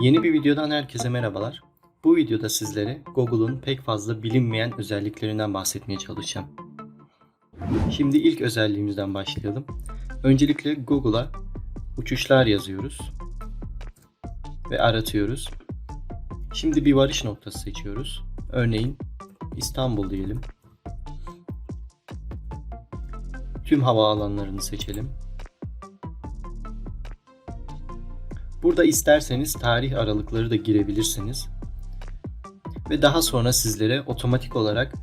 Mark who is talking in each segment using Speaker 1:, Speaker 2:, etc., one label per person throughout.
Speaker 1: Yeni bir videodan herkese merhabalar. Bu videoda sizlere Google'un pek fazla bilinmeyen özelliklerinden bahsetmeye çalışacağım. Şimdi ilk özelliğimizden başlayalım. Öncelikle Google'a uçuşlar yazıyoruz ve aratıyoruz. Şimdi bir varış noktası seçiyoruz. Örneğin İstanbul diyelim. Tüm havaalanlarını seçelim. Burada isterseniz tarih aralıkları da girebilirsiniz. Ve daha sonra sizlere otomatik olarak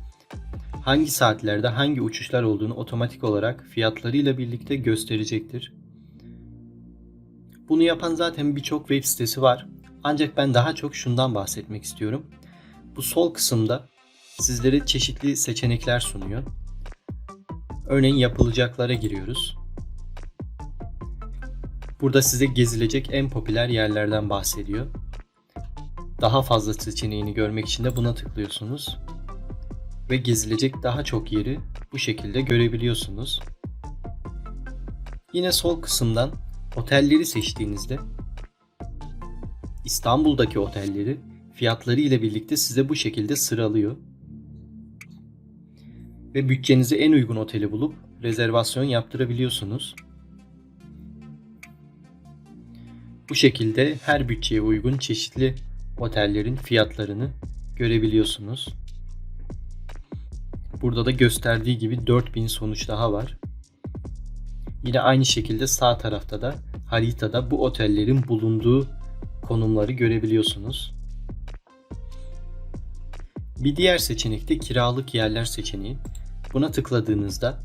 Speaker 1: hangi saatlerde hangi uçuşlar olduğunu otomatik olarak fiyatlarıyla birlikte gösterecektir. Bunu yapan zaten birçok web sitesi var. Ancak ben daha çok şundan bahsetmek istiyorum. Bu sol kısımda sizlere çeşitli seçenekler sunuyor. Örneğin yapılacaklara giriyoruz. Burada size gezilecek en popüler yerlerden bahsediyor. Daha fazla seçeneğini görmek için de buna tıklıyorsunuz. Ve gezilecek daha çok yeri bu şekilde görebiliyorsunuz. Yine sol kısımdan otelleri seçtiğinizde İstanbul'daki otelleri fiyatları ile birlikte size bu şekilde sıralıyor. Ve bütçenize en uygun oteli bulup rezervasyon yaptırabiliyorsunuz. Bu şekilde her bütçeye uygun çeşitli otellerin fiyatlarını görebiliyorsunuz. Burada da gösterdiği gibi 4000 sonuç daha var. Yine aynı şekilde sağ tarafta da haritada bu otellerin bulunduğu konumları görebiliyorsunuz. Bir diğer seçenek de kiralık yerler seçeneği. Buna tıkladığınızda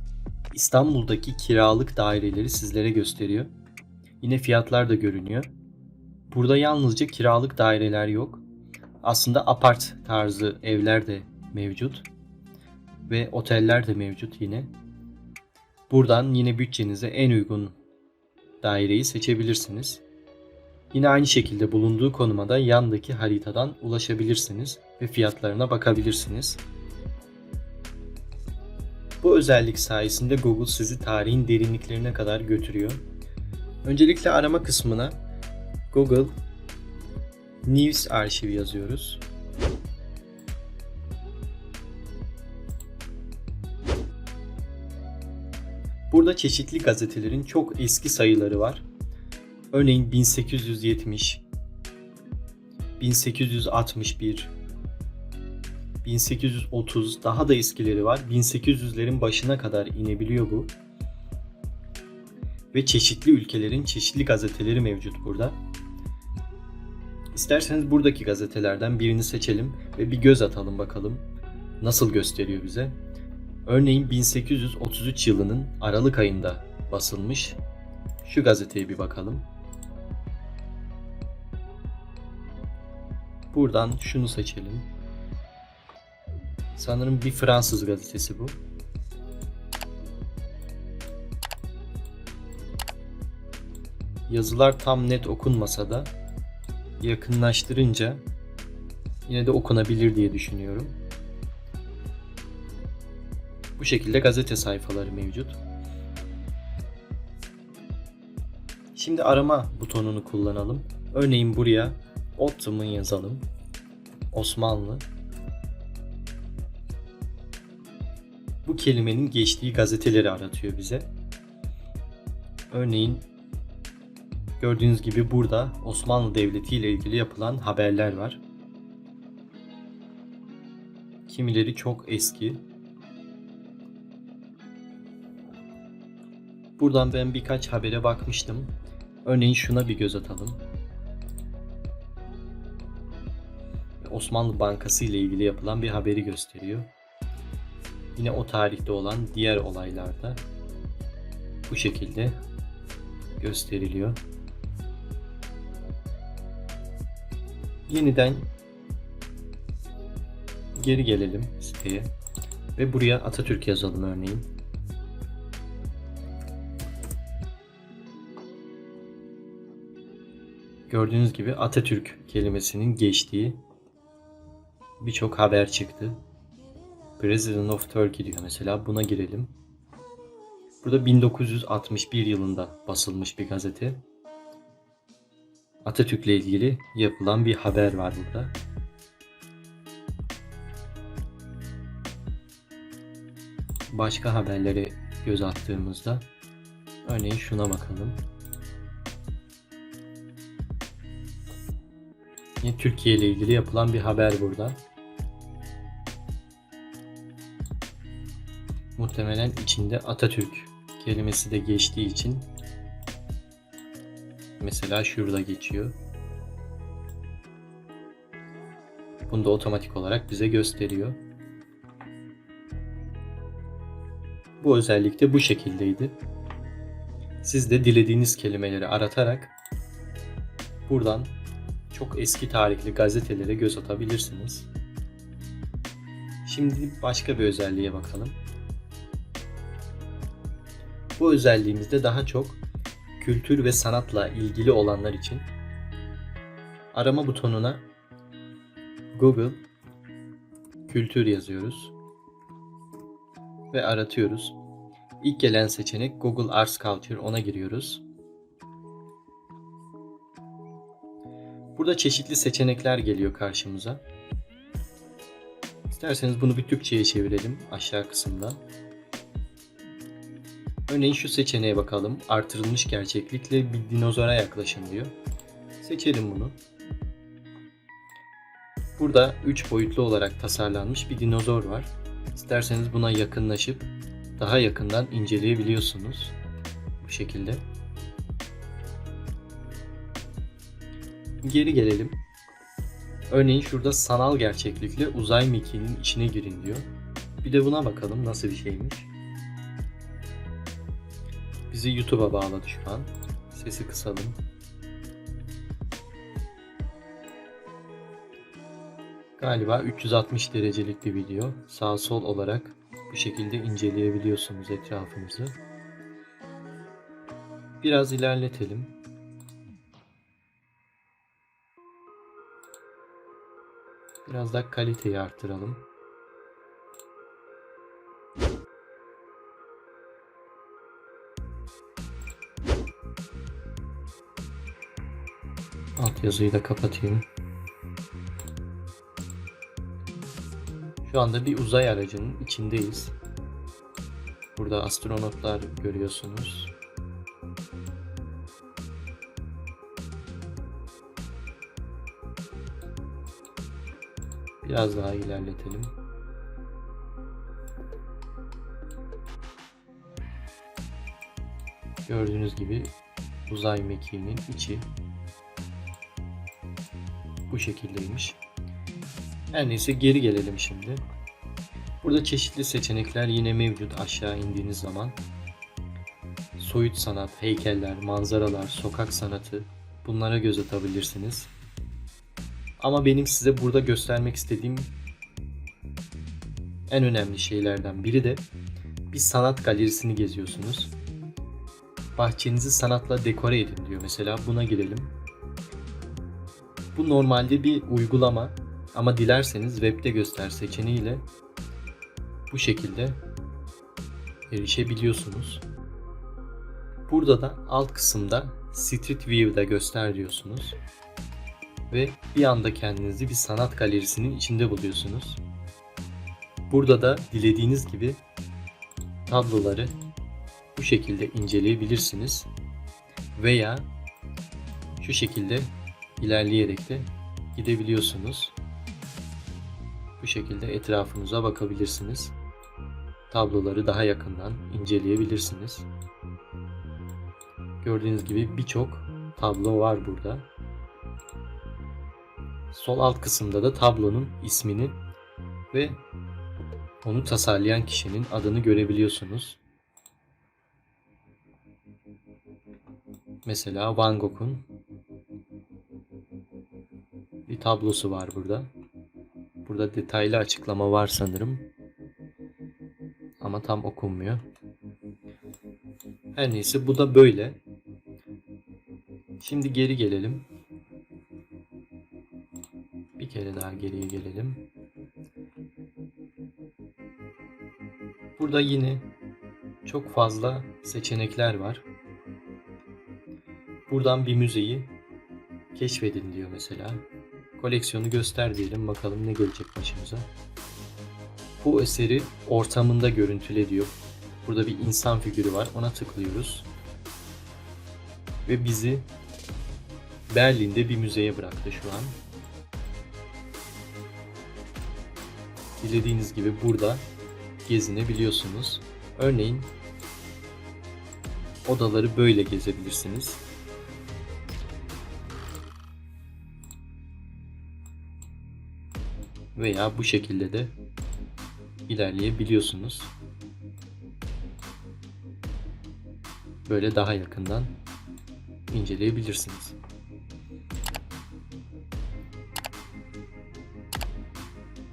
Speaker 1: İstanbul'daki kiralık daireleri sizlere gösteriyor. Yine fiyatlar da görünüyor. Burada yalnızca kiralık daireler yok. Aslında apart tarzı evler de mevcut. Ve oteller de mevcut yine. Buradan yine bütçenize en uygun daireyi seçebilirsiniz. Yine aynı şekilde bulunduğu konuma da yandaki haritadan ulaşabilirsiniz ve fiyatlarına bakabilirsiniz. Bu özellik sayesinde Google sizi tarihin derinliklerine kadar götürüyor. Öncelikle arama kısmına Google News arşivi yazıyoruz. Burada çeşitli gazetelerin çok eski sayıları var. Örneğin 1870, 1861, 1830 daha da eskileri var. 1800'lerin başına kadar inebiliyor bu. Ve çeşitli ülkelerin çeşitli gazeteleri mevcut burada. İsterseniz buradaki gazetelerden birini seçelim ve bir göz atalım bakalım nasıl gösteriyor bize. Örneğin 1833 yılının Aralık ayında basılmış şu gazeteye bir bakalım. Buradan şunu seçelim. Sanırım bir Fransız gazetesi bu. Yazılar tam net okunmasa da yakınlaştırınca yine de okunabilir diye düşünüyorum. Bu şekilde gazete sayfaları mevcut. Şimdi arama butonunu kullanalım. Örneğin buraya Ottoman yazalım. Osmanlı. Bu kelimenin geçtiği gazeteleri aratıyor bize. Örneğin gördüğünüz gibi burada Osmanlı Devleti ile ilgili yapılan haberler var. Kimileri çok eski. Buradan ben birkaç habere bakmıştım. Örneğin şuna bir göz atalım. Osmanlı Bankası ile ilgili yapılan bir haberi gösteriyor. Yine o tarihte olan diğer olaylarda bu şekilde gösteriliyor. Yeniden geri gelelim siteye ve buraya Atatürk yazalım örneğin. Gördüğünüz gibi Atatürk kelimesinin geçtiği birçok haber çıktı. President of Turkey diyor mesela. Buna girelim. Burada 1961 yılında basılmış bir gazete. Atatürk'le ilgili yapılan bir haber var burada. Başka haberlere göz attığımızda örneğin şuna bakalım. Yine Türkiye ile ilgili yapılan bir haber burada. Muhtemelen içinde Atatürk kelimesi de geçtiği için mesela şurada geçiyor. Bunu da otomatik olarak bize gösteriyor. Bu özellik de bu şekildeydi. Siz de dilediğiniz kelimeleri aratarak buradan çok eski tarihli gazetelere göz atabilirsiniz. Şimdi başka bir özelliğe bakalım. Bu özelliğimizde daha çok kültür ve sanatla ilgili olanlar için arama butonuna Google kültür yazıyoruz ve aratıyoruz. İlk gelen seçenek Google Arts Culture ona giriyoruz. Burada çeşitli seçenekler geliyor karşımıza. İsterseniz bunu bir Türkçe'ye çevirelim aşağı kısımda. Örneğin şu seçeneğe bakalım. Artırılmış gerçeklikle bir dinozora yaklaşın diyor. Seçelim bunu. Burada 3 boyutlu olarak tasarlanmış bir dinozor var. İsterseniz buna yakınlaşıp daha yakından inceleyebiliyorsunuz. Bu şekilde. Geri gelelim. Örneğin şurada sanal gerçeklikle uzay mekiğinin içine girin diyor. Bir de buna bakalım nasıl bir şeymiş. Bizi YouTube'a bağladı şu an. Sesi kısalım. Galiba 360 derecelik bir video. Sağ sol olarak bu şekilde inceleyebiliyorsunuz etrafınızı. Biraz ilerletelim. Biraz da kaliteyi arttıralım. Yazıyı da kapatayım. Şu anda bir uzay aracının içindeyiz. Burada astronotlar görüyorsunuz. Biraz daha ilerletelim. Gördüğünüz gibi uzay mekiğinin içi bu şekildeymiş. Her neyse geri gelelim şimdi. Burada çeşitli seçenekler yine mevcut aşağı indiğiniz zaman. Soyut sanat, heykeller, manzaralar, sokak sanatı bunlara göz atabilirsiniz. Ama benim size burada göstermek istediğim en önemli şeylerden biri de bir sanat galerisini geziyorsunuz. Bahçenizi sanatla dekore edin diyor. Mesela buna girelim. Bu normalde bir uygulama ama dilerseniz webde göster seçeneğiyle bu şekilde erişebiliyorsunuz. Burada da alt kısımda Street View'da göster diyorsunuz. Ve bir anda kendinizi bir sanat galerisinin içinde buluyorsunuz. Burada da dilediğiniz gibi tabloları bu şekilde inceleyebilirsiniz. Veya şu şekilde ilerleyerek de gidebiliyorsunuz. Bu şekilde etrafınıza bakabilirsiniz. Tabloları daha yakından inceleyebilirsiniz. Gördüğünüz gibi birçok tablo var burada. Sol alt kısımda da tablonun ismini ve onu tasarlayan kişinin adını görebiliyorsunuz. Mesela Van Gogh'un bir tablosu var burada. Burada detaylı açıklama var sanırım. Ama tam okunmuyor. Her neyse bu da böyle. Şimdi geri gelelim. Bir kere daha geriye gelelim. Burada yine çok fazla seçenekler var. Buradan bir müzeyi Keşfedin diyor mesela. Koleksiyonu göster diyelim bakalım ne gelecek başımıza. Bu eseri ortamında görüntüle diyor. Burada bir insan figürü var. Ona tıklıyoruz. Ve bizi Berlin'de bir müzeye bıraktı şu an. Dilediğiniz gibi burada gezinebiliyorsunuz. Örneğin odaları böyle gezebilirsiniz. Veya bu şekilde de ilerleyebiliyorsunuz. Böyle daha yakından inceleyebilirsiniz.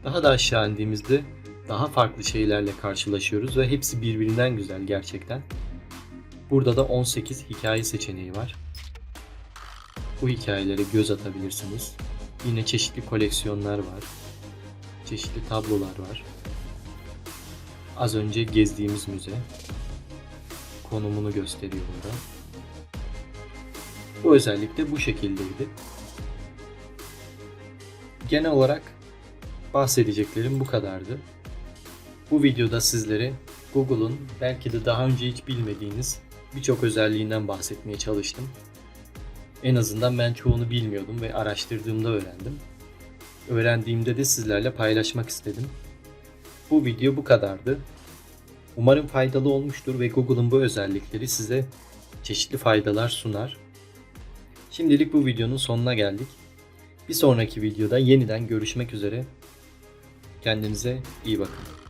Speaker 1: Daha da aşağı indiğimizde daha farklı şeylerle karşılaşıyoruz ve hepsi birbirinden güzel gerçekten. Burada da 18 hikaye seçeneği var. Bu hikayelere göz atabilirsiniz. Yine çeşitli koleksiyonlar var. Çeşitli tablolar var. Az önce gezdiğimiz müze konumunu gösteriyor burada. Bu özellik de bu şekildeydi. Genel olarak bahsedeceklerim bu kadardı. Bu videoda sizlere Google'un belki de daha önce hiç bilmediğiniz birçok özelliğinden bahsetmeye çalıştım. En azından ben çoğunu bilmiyordum ve araştırdığımda öğrendim. Öğrendiğimde de sizlerle paylaşmak istedim. Bu video bu kadardı. Umarım faydalı olmuştur ve Google'un bu özellikleri size çeşitli faydalar sunar. Şimdilik bu videonun sonuna geldik. Bir sonraki videoda yeniden görüşmek üzere. Kendinize iyi bakın.